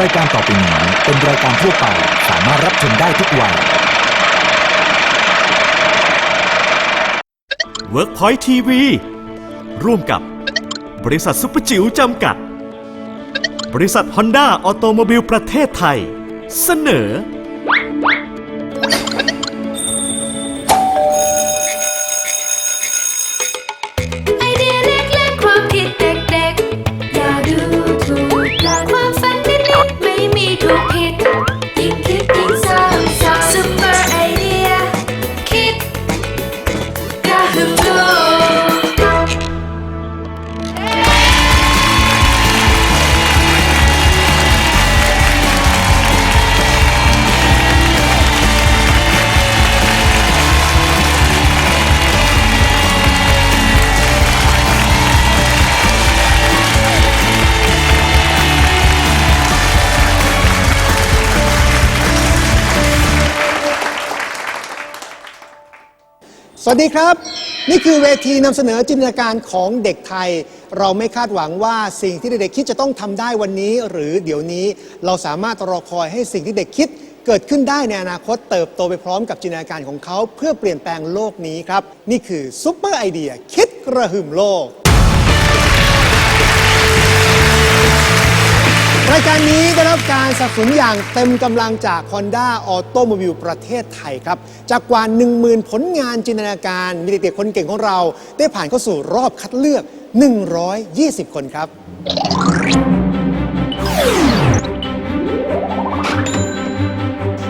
รายการต่อไปนี้เป็นรายการทั่วไปสามารถรับชมได้ทุกวัย WorkPoint TV ร่วมกับบริษัทซุปเปอร์จิ๋วจำกัด บริษัท Honda ออโตโมบิลประเทศไทย เสนอ วัสดีครับ นี่คือเวทีนำเสนอจินตนาการของเด็กไทย เราไม่คาดหวังว่าสิ่งที่เด็กๆคิดจะต้องทำได้วันนี้ หรือเดี๋ยวนี้เราสามารถรอคอยให้สิ่งที่เด็กคิด เกิดขึ้นได้ในอนาคตเติบโตไปพร้อมกับจินตนาการของเขา เพื่อเปลี่ยนแปลงโลกนี้ครับ นี่คือซุปเปอร์ไอเดียคิดกระหึ่มโลกายการนี้ได้รับการสนับสนุนอย่างเต็มกำลังจาก Honda Automobile ประเทศไทยครับ จากกว่า 10,000 ผลงานจินตนาการ มีเด็กๆคนเก่งของเรา ได้ผ่านเข้าสู่รอบคัดเลือก 120 คนครับ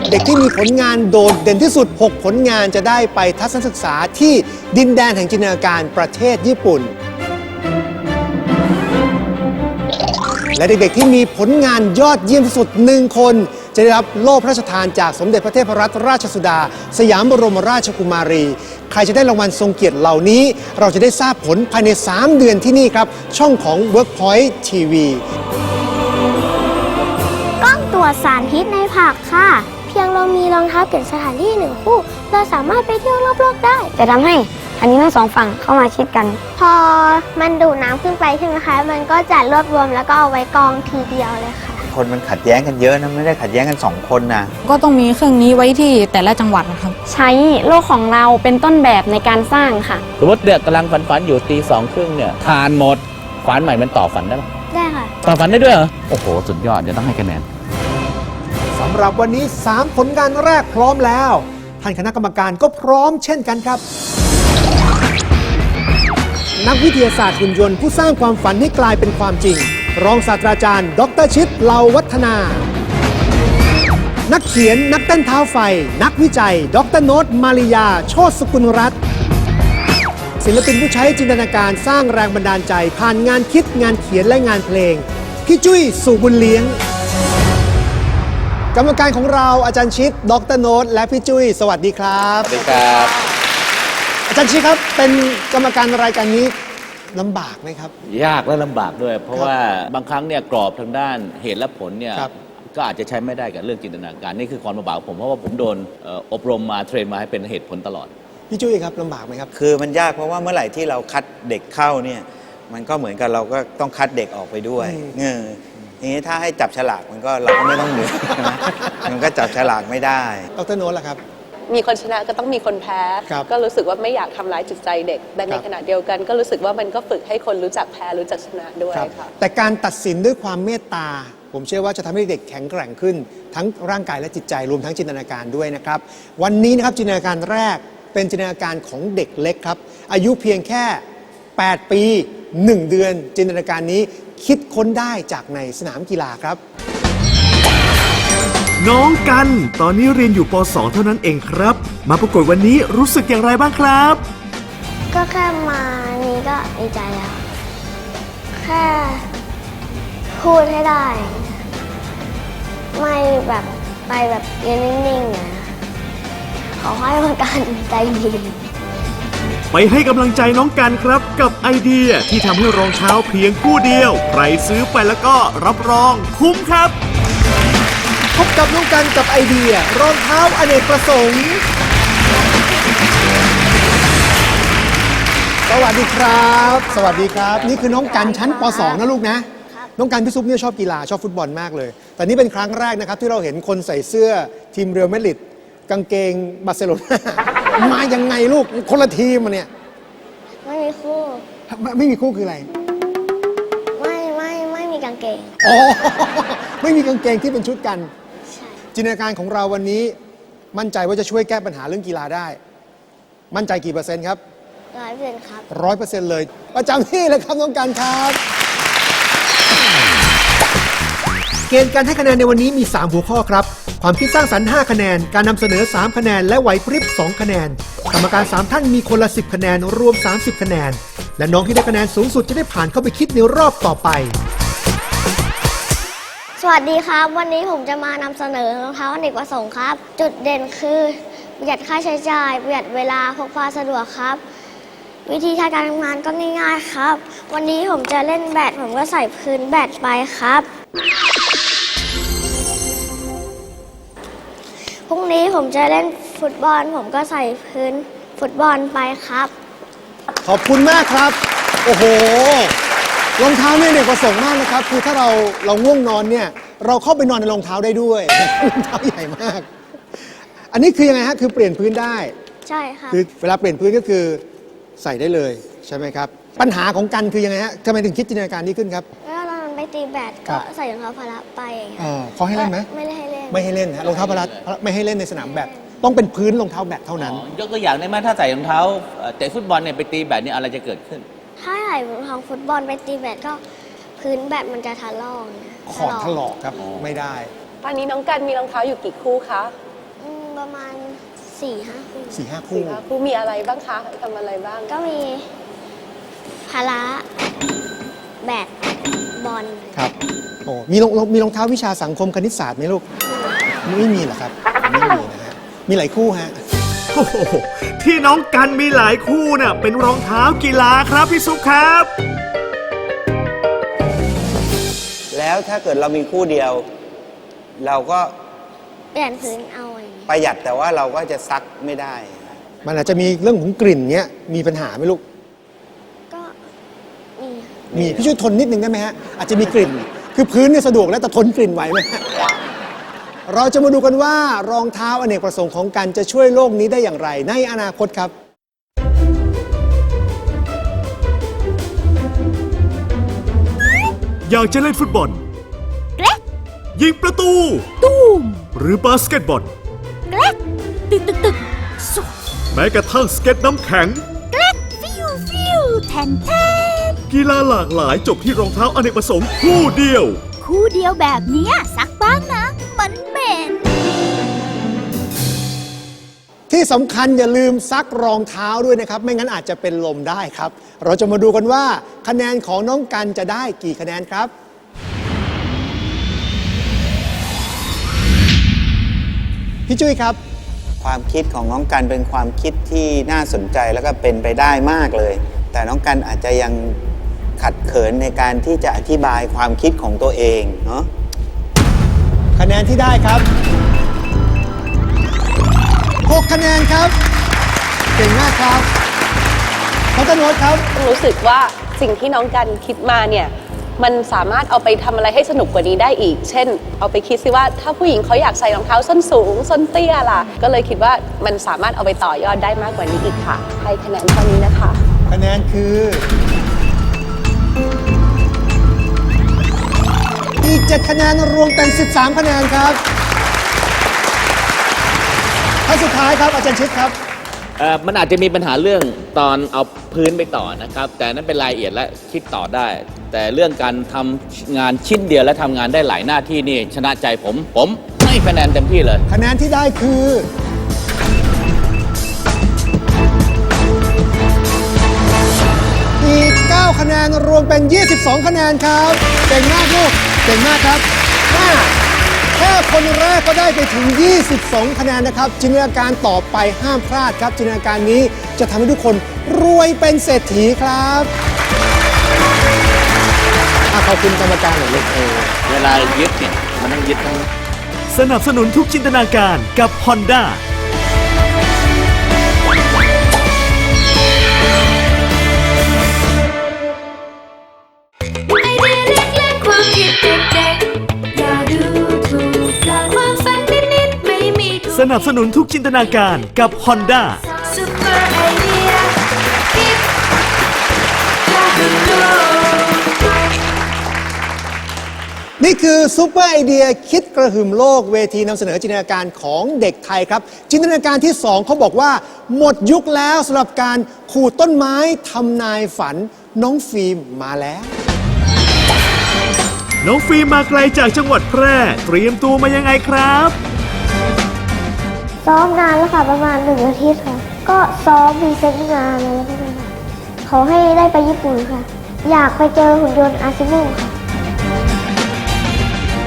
เด็กที่มีผลงานโดดเด่นที่สุด 6 ผลงานจะได้ไปทัศนศึกษาที่ดินแดนแห่งจินตนาการประเทศญี่ปุ่น และเด็กๆที่มีผลงานยอดเยี่ยมที่สุดหนึ่งคน จะได้รับโล่พระราชทานจากสมเด็จพระเทพรัตนราชสุดา สยามบรมราชกุมารี ใครจะได้รางวัลทรงเกียรติเหล่านี้ เราจะได้ทราบผลภายใน 3 เดือนที่นี่ครับ ช่องของ Workpoint TV กล้องตรวจสารพิษในผักค่ะ เพียงเรามีรองเท้าเปลี่ยนสถานที่หนึ่งคู่ เราสามารถไปเที่ยวรอบโลกได้ จะทำให้ อันนี้ทั้งสองฝั่งเข้ามาชิดกัน พอมันดูดน้ำขึ้นไปใช่ไหมคะ มันก็จะรวบรวมแล้วก็เอาไว้กองทีเดียวเลยค่ะ คนมันขัดแย้งกันเยอะนะไม่ได้ขัดแย้งกันสองคนนะก็ต้องมีเครื่องนี้ไว้ที่แต่ละจังหวัดนะครับ ใช้โลกของเราเป็นต้นแบบในการสร้างค่ะ สมมติเนี่ยกำลังฝันฝันๆอยู่ตีสองครึ่งเนี่ยทานหมดฝันใหม่มันต่อฝันได้ปะได้ค่ะ ต่อฝันได้ด้วยเหรอ โอ้โห สุดยอด เดี๋ยวต้องให้คะแนน สำหรับวันนี้ 3 ผลงานแรกพร้อมแล้ว ท่านคณะกรรมการก็พร้อมเช่นกันครับ นักวิทยาศาสตร์หุ่นยนต์ผู้สร้างความฝันให้กลายเป็นความจริง รองศาสตราจารย์ ดรชิดเลาวัฒนา นักเขียนนักเต้นเท้าไฟ นักวิจัย ดรโนตมาริยา โชติสกุลรัตน์ศิลปินผู้ใช้จินตนาการสร้างแรงบันดาลใจ ผ่านงานคิดงานเขียนและงานเพลง พี่จุ้ยสู่บุญเลี้ยง กรรมการของเราอาจารย์ชิดดรโนตและพี่จุ้ย สวัสดีครับ สวัสดีครับ อาจารย์ชิดครับ เป็นกรรมการรายการนี้ลำบากไหมครับ ยากและลำบากด้วย เพราะครับว่าบางครั้งเนี่ยกรอบทางด้านเหตุและผลเนี่ยครับก็อาจจะใช้ไม่ได้กับเรื่องจินตนาการ นี่คือความลำบากของผมเพราะว่าผมโดนเอ่ออบรมมาเทรนมาให้เป็นเหตุผลตลอด พี่จุ้ยครับลำบากไหมครับ คือมันยากเพราะว่าเมื่อไหร่ที่เราคัดเด็กเข้าเนี่ยมันก็เหมือนกับเราก็ต้องคัดเด็กออกไปด้วยอืม เออทีนี้ถ้าให้จับฉลากมันก็เราก็ไม่ต้องเหนื่อยใช่ไหมมันก็จับฉลากไม่ได้ ดรโนตล่ะครับ มีคนชนะก็ต้องมีคนแพ้ ครับก็รู้สึกว่าไม่อยากทำร้ายจิตใจเด็ก แต่ในครับ ขณะเดียวกัน ก็รู้สึกว่ามันก็ฝึกให้คนรู้จักแพ้รู้จักชนะด้วยครับ ค่ะ แต่การตัดสินด้วยความเมตตา ผมเชื่อว่าจะทำให้เด็กแข็งแกร่งขึ้น ทั้งร่างกายและจิตใจรวมทั้งจินตนาการด้วยนะครับ วันนี้นะครับจินตนาการแรกเป็นจินตนาการของเด็กเล็กครับ อายุเพียงแค่ 8 ปี 1 เดือน จินตนาการนี้คิดค้นได้จากในสนามกีฬาครับ น้องกัน ตอนนี้เรียนอยู่ป .2 เท่านั้นเองครับ มาประกวดวันนี้รู้สึกอย่างไรบ้างครับ ก็แค่มานี้ก็ดีใจแล้ว แค่พูดให้ได้ ไม่แบบไปแบบยืนนิ่งๆนะขอให้ประกันใจดี ไปให้กำลังใจน้องกันครับกับไอเดียที่ทำให้รองเท้าเพียงคู่เดียว ใครซื้อไปแล้วก็รับรองคุ้มครับ พบกับน้องกันกับไอเดีย รองเท้าอเนกประสงค์ สวัสดีครับ สวัสดีครับ นี่คือน้องกันชั้นป .2 นะลูกนะ น้องการพี่ซุปเนี่ยชอบกีฬาชอบฟุตบอลมากเลย แต่นี่เป็นครั้งแรกนะครับที่เราเห็นคนใส่เสื้อทีมเรอัลมาดริดกางเกงบาร์เซโลนามายังไงลูกคนละทีมมาเนี่ยไม่มีคู่ ไม่ไม่มีคู่คืออะไร ไม่ไม่ไม่มีกางเกง อ๋อ ไม่มีกางเกงที่เป็นชุดกันใช่ จินตนาการของเราวันนี้มั่นใจว่าจะช่วยแก้ปัญหาเรื่องกีฬาได้ มั่นใจกี่เปอร์เซ็นต์ครับร้อยเปอร์เซ็นต์ครับร้อยเปอร์เซ็นต์เลย ประจำที่เลยครับน้องกันครับ เกณฑ์การให้คะแนนในวันนี้มี 3 หัวข้อครับ ความคิดสร้างสรรค์ 5 คะแนน การนำเสนอ 3 คะแนน และไหวพริบ 2 คะแนน กรรมการ 3 ท่านมีคนละ 10 คะแนน รวม 30 คะแนน และน้องที่ได้คะแนนสูงสุดจะได้ผ่านเข้าไปคิดในรอบต่อไป สวัสดีครับ วันนี้ผมจะมานำเสนอรองเท้าอเนกประสงค์ครับ จุดเด่นคือประหยัดค่าใช้จ่ายประหยัดเวลาพกพาสะดวกครับ วิธีการทำงานก็ง่ายๆครับ วันนี้ผมจะเล่นแบดผมก็ใส่พื้นแบดไปครับ พรุ่งนี้ผมจะเล่นฟุตบอลผมก็ใส่พื้นฟุตบอลไปครับ ขอบคุณมากครับ โอ้โห รองเท้าเนี่ยเนี่ยประสงค์มากนะครับ คือถ้าเราเราง่วงนอนเนี่ย เราเข้าไปนอนในรองเท้าได้ด้วย รองเท้าใหญ่มาก อันนี้คือยังไงฮะคือเปลี่ยนพื้นได้ ใช่ครับคือเวลาเปลี่ยนพื้นก็คือใส่ได้เลยใช่ไหมครับ ปัญหาของกันคือยังไงฮะทำไมถึงคิดจินตนาการนี้ขึ้นครับ แล้วเราไปตีแบดครัก็บใส่รองเท้าพละไปอย่างเงี้ยเออเขาให้เล่นไหม ไม่ได้ให้เล่น ไม่ให้เล่นฮะรองเท้าพละไม่ให้เล่นในสนามแบดต้องเป็นพื้นรองเท้าแบดเท่านั้น ยกตัวอย่างได้ไหมถ้าใส่รองเท้าเอ่อเตะฟุตบอลเนี่ยไปตีแบบนี้อะไรจะเกิดขึ้น ถ้าใส่รองเท้าฟุตบอลไปตีแบดก็พื้นแบดมันจะทะลอกขอดถลอกครับไม่ได้ ตอนนี้น้องกันมีรองเท้าอยู่กี่คู่คะอืมประมาณ4ี่ห้าคู่สี่ห้าสี่คู่ห้าคู่มีอะไรบ้างคะทำอะไรบ้างก็มีพละแบดบอลครับโอ้มีรองมีรองเท้าวิชาสังคมคณิตศาสตร์ไหมลูกไม่มีเหรอครับไม่มีนะฮะมีหลายคู่ฮะ โอ้โหที่น้องกันมีหลายคู่น่ะเป็นรองเท้ากีฬาครับพี่ซุปครับ แล้วถ้าเกิดเรามีคู่เดียว เราก็เปลี่ยนพื้นเอาอย่างงี้ประหยัดแต่ว่าเราก็จะซักไม่ได้ มันอาจจะมีเรื่องของกลิ่นเงี้ยมีปัญหาไหมลูก ก็มีมีพี่ช่วยทนนิดนึงได้ไหมฮะอาจจะมีกลิ่น คือพื้นเนี่ยสะดวกแล้วแต่ทนกลิ่นไหวไหมฮะ เราจะมาดูกันว่ารองเท้าอเนกประสงค์ของกันจะช่วยโลกนี้ได้อย่างไร ในอนาคตครับ อยากจะเล่นฟุตบอลยิงประตู ตูมหรือบาสเกตบอล แกลกตึกตึกตึกสุแม้กระทั่งสเก็ตน้ำแข็ง แกลกฟิวฟิวแทนแทนกีฬาหลากหลายจบที่รองเท้าอเนกประสงค์คู่เดียว คู่เดียวแบบเนี้ยซักบ้างนะ มันเหม็นที่สำคัญอย่าลืมซักรองเท้าด้วยนะครับ ไม่งั้นอาจจะเป็นลมได้ครับ เราจะมาดูกันว่าคะแนนของน้องกันจะได้กี่คะแนนครับ พี่จุ้ยครับ ความคิดของน้องกันเป็นความคิดที่น่าสนใจแล้วก็เป็นไปได้มากเลย แต่น้องกันอาจจะยังขัดเขินในการที่จะอธิบายความคิดของตัวเองเนาะ คะแนนที่ได้ครับ 6 คะแนนครับ เก่งมากครับพัฒนวครับ รู้สึกว่าสิ่งที่น้องกันคิดมาเนี่ย มันสามารถเอาไปทำอะไรให้สนุกกว่านี้ได้อีก เช่น เอาไปคิดซิว่าถ้าผู้หญิงเขาอยากใส่รองเท้าส้นสูง ส้นเตี้ยล่ะ ก็เลยคิดว่ามันสามารถเอาไปต่อยอดได้มากกว่านี้อีกค่ะ ให้คะแนนเท่านี้นะคะ คะแนนคือ 7 คะแนนรวมเป็น 13 คะแนนครับท่านสุดท้ายครับอาจารย์ชิดครับ เอ่อมันอาจจะมีปัญหาเรื่องตอนเอาพื้นไปต่อนะครับ แต่นั้นเป็นรายละเอียดและคิดต่อได้ แต่เรื่องการทำงานชิ้นเดียวและทำงานได้หลายหน้าที่นี่ชนะใจผม ผมให้คะแนนเต็มที่เลย คะแนนที่ได้คือ อีก 9 คะแนนรวมเป็น 22 คะแนนครับเก่งมากลูกเก่งมากครับห้าแค่คนแรกก็ได้ไปถึง 22 คะแนนนะครับ จินตนาการต่อไปห้ามพลาดครับ จินตนาการนี้จะทำให้ทุกคนรวยเป็นเศรษฐีครับอะขอบคุณกรรมการหน่อยลูกเออเวลายึดเนี่ยมันต้องยึดทั้ง สนับสนุนทุกจินตนาการกับ Honda นับสนุนทุกจินตนาการกับ Honda ซุปเปอร์ไอเดียคิดอยากดูโลกนี่คือซูเปอร์ไอเดียคิดกระหึ่มโลกเวทีนำเสนอจินตนาการของเด็กไทยครับ จินตนาการที่ 2เขาบอกว่า หมดยุคแล้วสำหรับการขูดต้นไม้ทำนายฝันน้องฟิล์มมาแล้ว น้องฟิล์มมาไกลจากจังหวัดแพร่ เตรียมตัวมายังไงครับ ซ้อมนานแล้วค่ะประมาณหนึ่งอาทิตย์ค่ะ ก็ซ้อมพรีเซนต์งานอะไรพวกนี้ค่ะเขาให้ได้ไปญี่ปุ่นค่ะ อยากไปเจอหุ่นยนต์อาซิมุค่ะ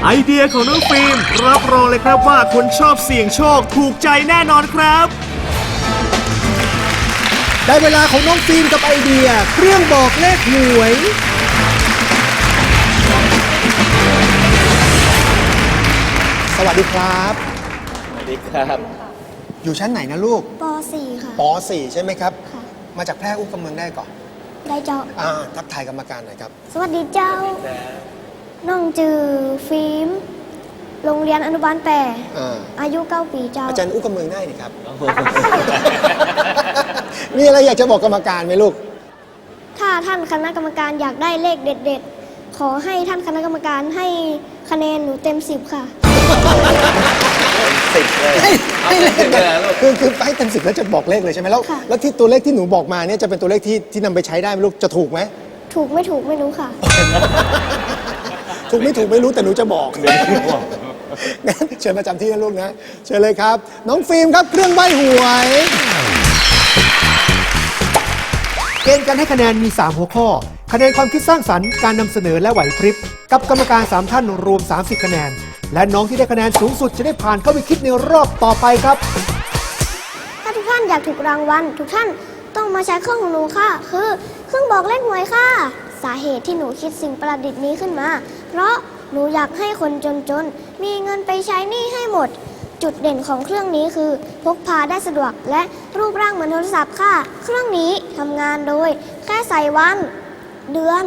ไอเดียของน้องฟิล์มรับรองเลยครับว่าคนชอบเสี่ยงโชคถูกใจแน่นอนครับ ได้เวลาของน้องฟิล์มกับไอเดีย เครื่องบอกเลขหวย สวัสดีครับ สวัสดีครับ อยู่ชั้นไหนนะลูกป .4 ค่ะ ป .4 ใช่ไหมครับ ค่ะ มาจากแพร่อุ้มกำเมืองได้ก่อนได้เจ้า อ่าทักทายกรรมการหน่อยครับ สวัสดีเจ้า น้องจือฟิล์ม โรงเรียนอนุบาลแปรอ่า อายุ 9 ปีเจ้า อาจารย์อุ้มกำเมืองได้นี่ครับ มีอะไรอยากจะบอกกรรมการไหมลูก ถ้าท่านคณะกรรมการอยากได้เลขเด็ด ๆ ขอให้ท่านคณะกรรมการให้คะแนนหนูเต็ม 10 ค่ะ สิบเลยให้เลขแบบคือคือให้เต็มสิบแล้วจะบอกเลขเลยใช่ไหมแล้ว ค่ะ แล้วที่ตัวเลขที่หนูบอกมาเนี่ยจะเป็นตัวเลขที่ที่นำไปใช้ได้ไหมลูกจะถูกไหมถูกไม่ถูกไม่รู้ค่ะ ถูกไม่ถูกไม่รู้แต่หนูจะบอกงั้นเชิญประจำที่นะลูกนะเชิญเลยครับ น้องฟิล์มครับเครื่องใบหวย เกณฑ์การให้คะแนนมี 3 หัวข้อ คะแนนความคิดสร้างสรรค์ การนำเสนอและไหวพริบ กับกรรมการ 3 ท่านรวม 30 คะแนน และน้องที่ได้คะแนนสูงสุดจะได้ผ่านเข้าไปคิดในรอบต่อไปครับ ถ้าทุกท่านอยากถูกรางวัลทุกท่านต้องมาใช้เครื่องของหนูค่ะ คือเครื่องบอกเลขหวยค่ะ สาเหตุที่หนูคิดสิ่งประดิษฐ์นี้ขึ้นมา เพราะหนูอยากให้คนจนๆ มีเงินไปใช้หนี้ให้หมด จุดเด่นของเครื่องนี้คือ พกพาได้สะดวกและรูปร่างเหมือนโทรศัพท์ค่ะ เครื่องนี้ทำงานโดย แค่ใส่วัน เดือน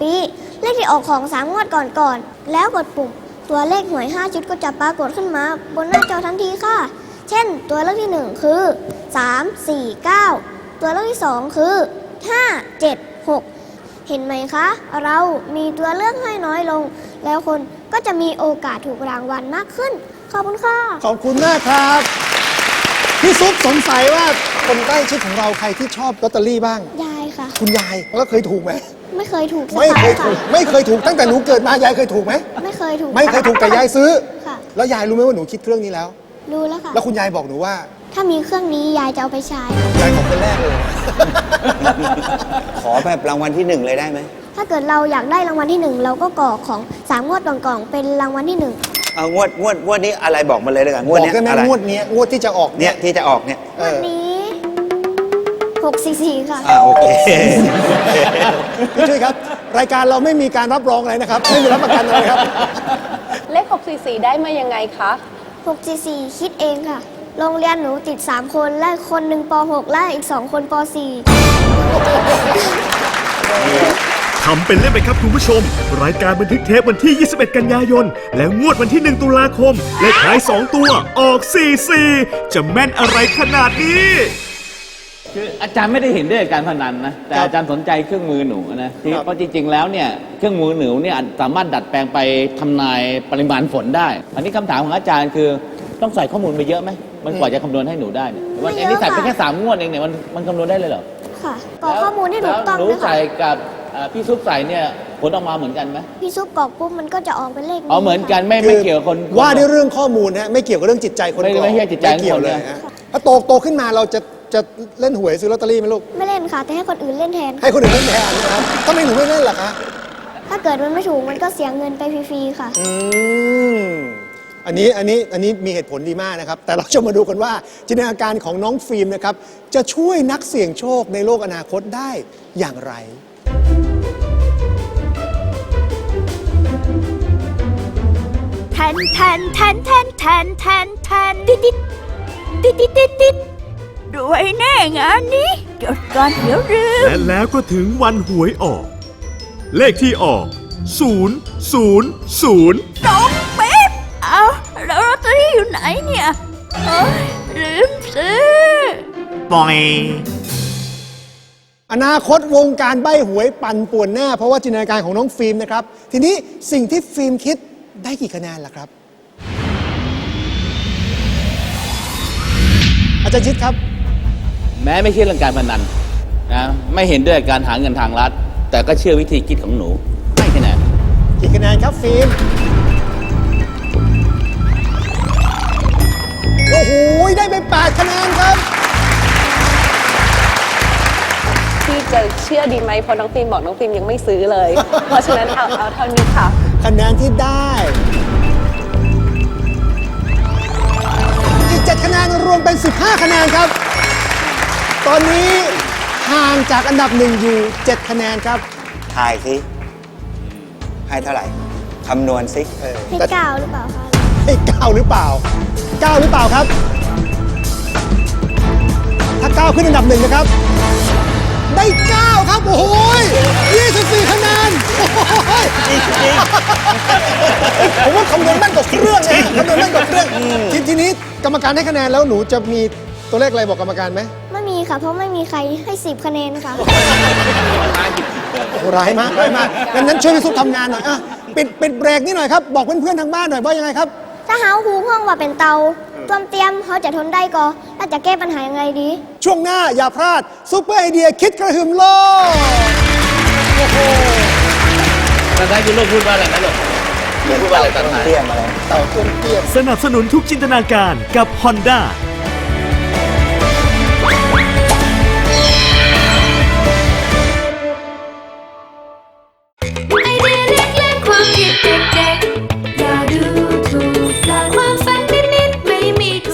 ปี เลขที่ออกของสามงวดก่อนๆแล้วกดปุ่ม ตัวเลขหวย 5 ชุดก็จะปรากฏขึ้นมาบนหน้าจอทันทีค่ะ เช่น ตัวเลขที่ 1 คือ 3 4 9 ตัวเลขที่ 2 คือ 5 7 6 เห็นไหมคะ เรามีตัวเลือกให้น้อยลง แล้วคนก็จะมีโอกาสถูกรางวัลมากขึ้น ขอบคุณค่ะ ขอบคุณมากครับ พี่ซุปสงสัยว่าคนใกล้ชิดของเราใครที่ชอบลอตเตอรี่บ้าง ยายค่ะ คุณยายแล้วเคยถูกไหม ไม่เคยถูกสักไม่ครั้เคงยถูค่ะกไม่เคยถูกตั้งแต่หนูเกิดมายายเคยถูกไหมไม่เคยถูก ไม่เคยถูกแต่ยายซื้อ ค่ะ แล้วยายรู้ไหมว่าหนูคิดเครื่องนี้แล้ว รู้แล้วค่ะ แล้วคุณยายบอกหนูว่าถ้ามีเครื่องนี้ยายจะเอาไปใช้ยายของคนแรกเลย ขอแบบรางวัลที่หนึ่งเลยได้ไหมถ้าเกิดเราอยากได้รางวัลที่หนึ่งเราก็กรอกของสามงวดก่อนๆเป็นรางวัลที่หนึ่งเอางวดงวดงวดนี้อะไรบอกมาเลยเลยกันงบวดอกเนี้ยได้ไหมอะไรงวดเนี้ยงวดที่จะออกเนี่ยที่จะออกเนี่ยเอวันอนี้ หกสี่สี่ค่ะ อ่าโอเคพี่ช่วยครับ รายการเราไม่มีการรับรองอะไรนะครับ ไม่มีรับประกันอะไรครับ เลข 644 ได้มายังไงคะ 644 คิดเองค่ะ โรงเรียนหนูติด 3 คนและคนหนึ่งป .6 และอีก 2 คนป ทำเป็นเล่นไปครับคุณผู้ชม รายการบันทึกเทปวันที่ 21 กันยายน แล้วงวดวันที่ 1 ตุลาคม เลขท้าย 2 ตัวออก 44 จะแม่นอะไรขนาดนี้ คืออาจารย์ไม่ได้เห็นด้วยกับการพนันนะแต่ครับอาจารย์สนใจเครื่องมือหนูนะที่ครับเพราะจริง ๆ แล้วเนี่ยเครื่องมือหนูเนี่ยสามารถดัดแปลงไปทำนายปริมาณฝนได้ อันนี้คำถามของอาจารย์คือต้องใส่ข้อมูลไปเยอะไหมมันกว่าจะคำนวณให้หนูได้เนี่ยวันไม่เยอะอันนี้ใส่ไปค่ะ แค่สามงวดเองเนี่ยมันมันคำนวณได้เลยเหรอ .4 ค่ะกรอกข้อมูลให้ถูกต้องแล้วหนูด้วยค่ะใส่กับเอ่อพี่ซุปใส่เนี่ยผลออกมาเหมือนกันไหมพี่ซุปกรอกปุ๊บมันก็จะออกเป็นเลขอ๋อเหมือนกันค่ะไม่ไม่เกี่ยวกับคน ว่าด้วยเรื่องข้อมูลนะไม่เกี่ยวกับเรื่องจิตใจคนไม่กรอกไม่ใช่จิตใจไม่เกี่ยวของคนเลยนะฮะถ้าโตโตขึ้นมาเราจะ จะเล่นหวยซื้อลอตเตอรี่ไหมลูก ไม่เล่นค่ะ แต่ให้คนอื่นเล่นแทน ให้คนอื่นเล่นแทนนะครับทำไมหนูไม่เล่นล่ะคะ ถ้าเกิดมันไม่ถูกมันก็เสียเงินไปฟรีๆค่ะ อืม อันนี้อันนี้อันนี้มีเหตุผลดีมากนะครับ แต่เราจะมาดูกันว่าจินตนาการของน้องฟิล์มนะครับ จะช่วยนักเสี่ยงโชคในโลกอนาคตได้อย่างไร แทนแทนแทนแทนแทนแทนแทนดิดดิดดิดดิดดิดดิด รวยแน่งานนี้ จดก่อนเดี๋ยวลืม และแล้วก็ถึงวันหวยออก เลขที่ออก 000 ตรงเป๊ะเอาแล้วลอตเตอรี่อยู่ไหนเนี่ยโอ๊ยลืมซื้อ ปอย อนาคตวงการใบหวยปั่นป่วนแน่เพราะว่าจินตนาการของน้องฟิล์มนะครับ ทีนี้สิ่งที่ฟิล์มคิดได้กี่คะแนนล่ะครับ อาจารย์ชิดครับ แม้ไม่เชื่อเรื่องการพนันนะไม่เห็นด้วยการหาเงินทางรัฐ แต่ก็เชื่อวิธีคิดของหนูให้คะแนนกี่คะแนนครับฟิล์มโอ้โหได้ไป8คะแนนครับที่จะเชื่อดีไหมเพราะน้องฟิล์มบอกน้องฟิล์มยังไม่ซื้อเลย เพราะฉะนั้นเอาเอาเท่านี้ค่ะ คะแนนที่ได้ อีก7คะแนนรวมเป็น 15 คะแนนครับ ตอนนี้ห่างจากอันดับหนึ่งอยู่ 7 คะแนนครับ ทายสิให้เท่าไหร่คำนวณสิให้เก้าหรือเปล่าคะให้เก้าหรือเปล่าเก้าหรือเปล่าครับ ถ้าเก้าขึ้นอันดับหนึ่งนะครับ ได้เก้าครับ โอ้โห24คะแนนโอ้โหผมว่าคำนวณแม่นกว่าเครื่องนะคำนวณแม่นกว่าเครื่องทีทีนี้กรรมการให้คะแนนแล้วหนูจะมีตัวเลขอะไรบอกกรรมการไหมไม่มี ค่ะ เพราะไม่มีใครให้สิบคะแนนค่ะโอ้ร้ายมากร้ายมากงั้นนั้นช่วยพี่ซุปทำงานหน่อยอะปิดปิดเบรกนี่หน่อยครับ บอกเพื่อนๆทางบ้านหน่อยว่ายังไงครับ ถ้าเฮาฮูห้องว่าเป็นเตาต้วมเตรียมเขาจะทนได้ก็แล้วจะแก้ปัญหายังไงดี ช่วงหน้าอย่าพลาดซุปเปอร์ไอเดียคิดกระหึ่มโลกตอนท้ายคุณลูกพูดว่าอะไรนะลูกลูกพูดว่าอะไรตอนท้าย เตี้ยมอะไร เต่าตุ้มเตี้ยม สนับสนุนทุกจินตนาการกับ Honda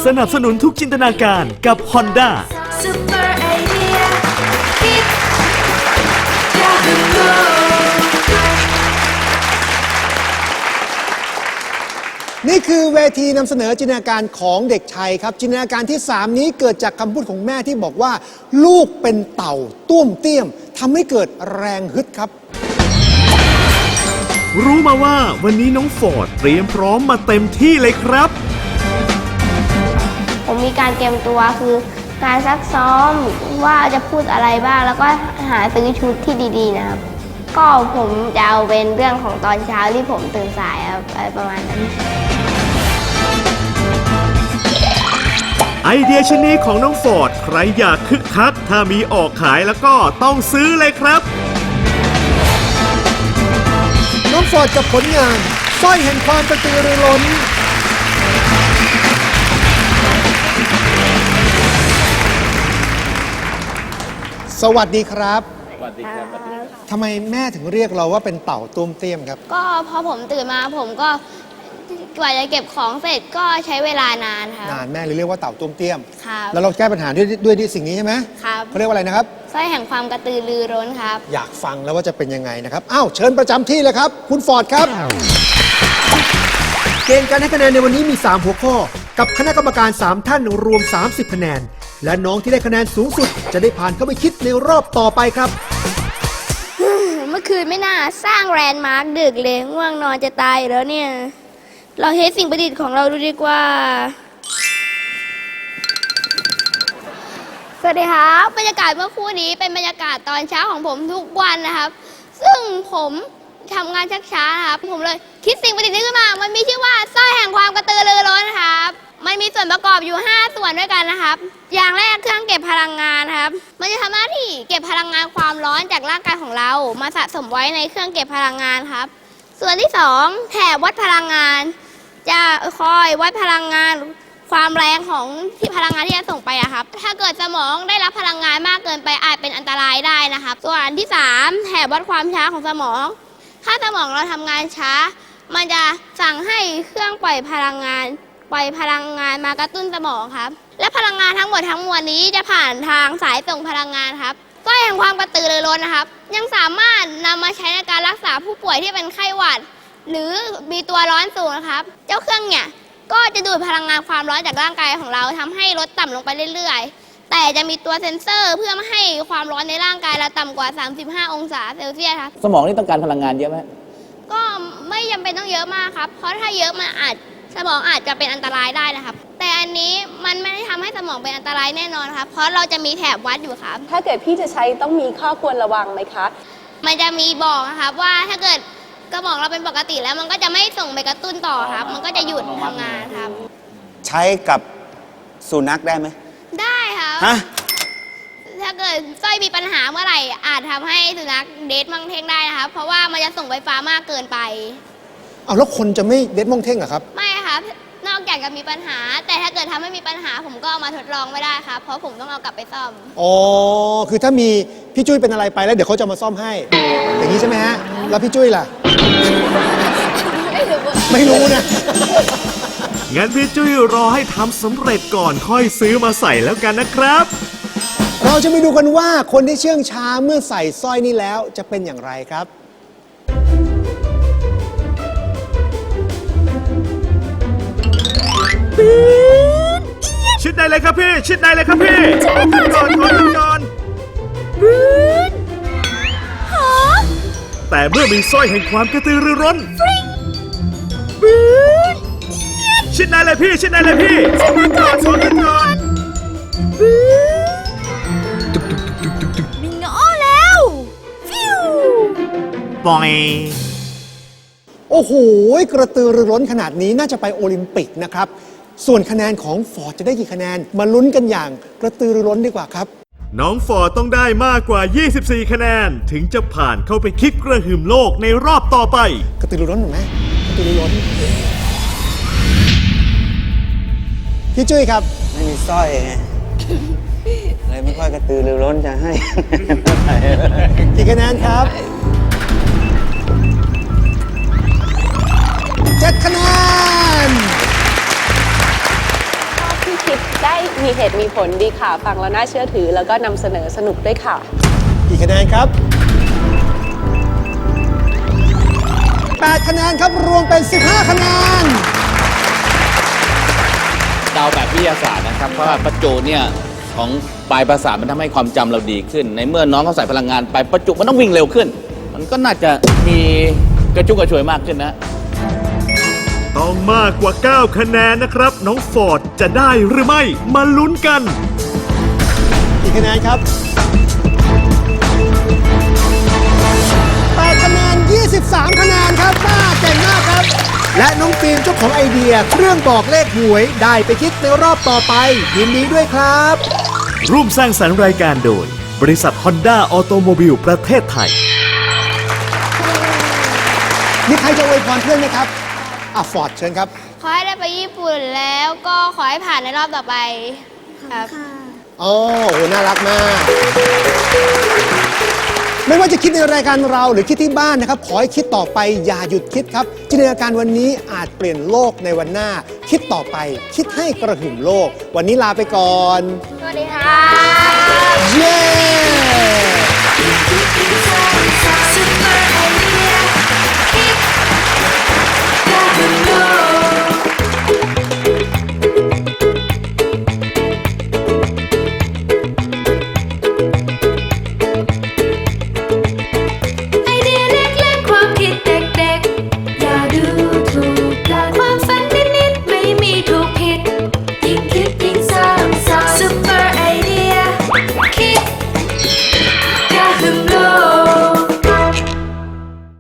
สนับสนุนทุกจินตนาการกับ Honda ซุปเปอร์ไอเดียคิดอย่าดูโลกนี่คือเวทีนำเสนอจินตนาการของเด็กชายครับ จินตนาการที่ 3 นี้เกิดจากคำพูดของแม่ที่บอกว่า ลูกเป็นเต่าต้วมเตี้ยมทำให้เกิดแรงฮึดครับ รู้มาว่าวันนี้น้องฟอร์ดเตรียมพร้อมมาเต็มที่เลยครับ ผมมีการเตรียมตัวคือการซักซ้อมว่าจะพูดอะไรบ้าง แล้วก็หาซื้อชุดที่ดีๆนะครับ ก็ผมจะเอาเป็นเรื่องของตอนเช้าที่ผมตื่นสายครับอะไรประมาณนั้น ไอเดียชิ้นนี้ของน้องฟอร์ด ใครอยากคึกคัก ถ้ามีออกขายแล้วก็ต้องซื้อเลยครับ น้องฟอร์ดกับผลงานสร้อยแห่งความกระตือรือร้น สวัสดีครับสวัสดีครับทำไมแม่ถึงเรียกเราว่าเป็นเต่าต้วมเตี้ยมครับ ก็พอผมตื่นมาผมก็กว่าจะเก็บของเสร็จก็ใช้เวลานานครับนานแม่เลยเรียกว่าเต่าต้วมเตี้ยม ครับ แล้วเราแก้ปัญหาด้วยด้วยด้วยสิ่งนี้ใช่ไหมครับ เขาเรียกว่าอะไรนะครับ สร้อยแห่งความกระตือรือร้นครับ อยากฟังแล้วว่าจะเป็นยังไงนะครับ อ้าว เชิญประจำที่เลยครับ คุณฟอร์ดครับ เกณฑ์การให้คะแนนในวันนี้มี 3 หัวข้อ กับคณะกรรมการ 3 ท่านรวม 30 คะแนน และน้องที่ได้คะแนนสูงสุด จะได้ผ่านเข้าไปคิดในรอบต่อไปครับ เมื่อคืนไม่น่าสร้างแลนด์มาร์คดึกเลยง่วงนอนจะตายอยู่แล้วเนี่ย เราเทสสิ่งประดิษฐ์ของเราดูดีกว่า สวัสดีครับบรรยากาศเมื่อครู่นี้เป็นบรรยากาศตอนเช้าของผมทุกวันนะครับ ซึ่งผมทำงานช้านะครับ ผมเลยคิดสิ่งประดิษฐ์นี้ขึ้นมา มันมีชื่อว่าสร้อยแห่งความกระตือรือร้นครับ มันมีส่วนประกอบอยู่ 5 ส่วนด้วยกันนะครับ อย่างแรกเครื่องเก็บพลังงานครับ มันจะทำหน้าที่เก็บพลังงานความร้อนจากร่างกายของเรา มาสะสมไว้ในเครื่องเก็บพลังงานครับ ส่วนที่ 2 แถบวัดพลังงาน จะคอยวัดพลังงานความแรงของที่พลังงานที่จะส่งไปอะครับ ถ้าเกิดสมองได้รับพลังงานมากเกินไปอาจเป็นอันตรายได้นะครับ ส่วนที่ 3 แถบวัดความช้าของสมอง ถ้าสมองเราทำงานช้า มันจะสั่งให้เครื่องปล่อยพลังงาน ปล่อยพลังงานมากระตุ้นสมองครับ และพลังงานทั้งหมดทั้งมวลนี้จะผ่านทางสายส่งพลังงานครับสร้อยแห่งความกระตือรือร้นนะครับ ยังสามารถนำมาใช้ในการรักษาผู้ป่วยที่เป็นไข้หวัด หรือมีตัวร้อนสูงนะครับ เจ้าเครื่องเนี่ยก็จะดูดพลังงานความร้อนจากร่างกายของเราทำให้ลดต่ำลงไปเรื่อยๆ แต่จะมีตัวเซ็นเซอร์เพื่อไม่ให้ความร้อนในร่างกายเราต่ำกว่า 35 องศาเซลเซียสครับ สมองนี่ต้องการพลังงานเยอะไหมก็ไม่จำเป็นต้องเยอะมากครับ เพราะถ้าเยอะมันอาจ สมองอาจจะเป็นอันตรายได้นะครับ แต่อันนี้มันไม่ได้ทำให้สมองเป็นอันตรายแน่นอนครับ เพราะเราจะมีแถบวัดอยู่ครับ ถ้าเกิดพี่จะใช้ต้องมีข้อควรระวังไหมคะ มันจะมีบอกนะครับว่าถ้าเกิดกระบอกเราเป็นปกติแล้วมันก็จะไม่ส่งไปกระตุ้นต่อครับ มันก็จะหยุดทำงานครับ ใช้กับสุนัขได้ไหมได้ครับ ฮะถ้าเกิดสร้อยมีปัญหาเมื่อไหร่อาจทำให้สุนัขเดทมังเท่งได้นะครับ เพราะว่ามันจะส่งไฟฟ้ามากเกินไป เอาแล้วคนจะไม่เด็ดมองเท่งเหรอครับ ไม่ครับนอกจากจะมีปัญหา แต่ถ้าเกิดทำให้มีปัญหาผมก็เอามาทดลองไม่ได้ครับ เพราะผมต้องเอากลับไปซ่อม อ๋อ คือถ้ามีพี่จุ้ยเป็นอะไรไปแล้วเดี๋ยวเขาจะมาซ่อมให้ อย่างนี้ใช่ไหมฮะ แล้วพี่จุ้ยล่ะ ไม่รู้นะ งั้นพี่จุ้ยรอให้ทำสำเร็จก่อนค่อยซื้อมาใส่แล้วกันนะครับ เราจะไปดูกันว่าคนที่เชื่องช้าเมื่อใส่สร้อยนี้แล้วจะเป็นอย่างไรครับ ชิดในเลยครับพี่ ชิดในเลยครับพี่ก่อนก่อนก่อนแต่เมื่อมีสร้อยแห่งความกระตือรือร้นชิดในเลยพี่ชิดในเลยพี่ก่อนก่อนก่อนมีง้อแล้วฟิวปอย โอ้โห กระตือรือร้นขนาดนี้น่าจะไปโอลิมปิกนะครับ ส่วนคะแนนของฟอร์ดจะได้กี่คะแนน มาลุ้นกันอย่างกระตือรือร้นดีกว่าครับ น้องฟอร์ดต้องได้มากกว่า 24 คะแนน ถึงจะผ่านเข้าไปคิดกระหึ่มโลกในรอบต่อไป กระตือรือร้นถูกไหมกระตือรือร้นพี่จุ้ยครับ ไม่มีสร้อยไงเลยไม่ค่อยกระตือรือร้นจะให้กี่คะแนนครับเจ็ดคะแนนที่ คิดได้มีเหตุมีผลดีค่ะ ฟังแล้วน่าเชื่อถือ แล้วก็นำเสนอสนุกด้วยค่ะ กี่คะแนนครับ 8 คะแนนครับรวมเป็น 15 คะแนน เดาแบบวิทยาศาสตร์นะครับ เพราะว่าประจุเนี่ยของปลายประสาทมันทำให้ความจำเราดีขึ้น ในเมื่อน้องเขาใส่พลังงานไปประจุมันต้องวิ่งเร็วขึ้น มันก็น่าจะมีกระจุกกระชวยมากขึ้นนะ ต้องมากกว่า 9 คะแนนนะครับ น้องฟอร์ดจะได้หรือไม่มาลุ้นกัน กี่คะแนนครับ8คะแนน 23 คะแนนครับน่าเก่งมากครับ และน้องฟิล์มเจ้าของไอเดียเครื่องบอกเลขหวยได้ไปคิดในรอบต่อไป ยินดีด้วยครับ ร่วมสร้างสรรค์รายการโดย บริษัทฮอนด้าออโตโมบิลประเทศไทย มีใครจะอวยพรเพื่อนไหมครับ อะฟอร์ดเชิญครับ ขอให้ได้ไปญี่ปุ่นแล้วก็ขอให้ผ่านในรอบต่อไปครับ โอ้โหน่ารักมาก ไม่ว่าจะคิดในรายการเราหรือคิดที่บ้านนะครับ ขอให้คิดต่อไปอย่าหยุดคิดครับ จินตนาการวันนี้อาจเปลี่ยนโลกในวันหน้า คิดต่อไป คิดให้กระหึ่มโลก วันนี้ลาไปก่อน สวัสดีครับเย้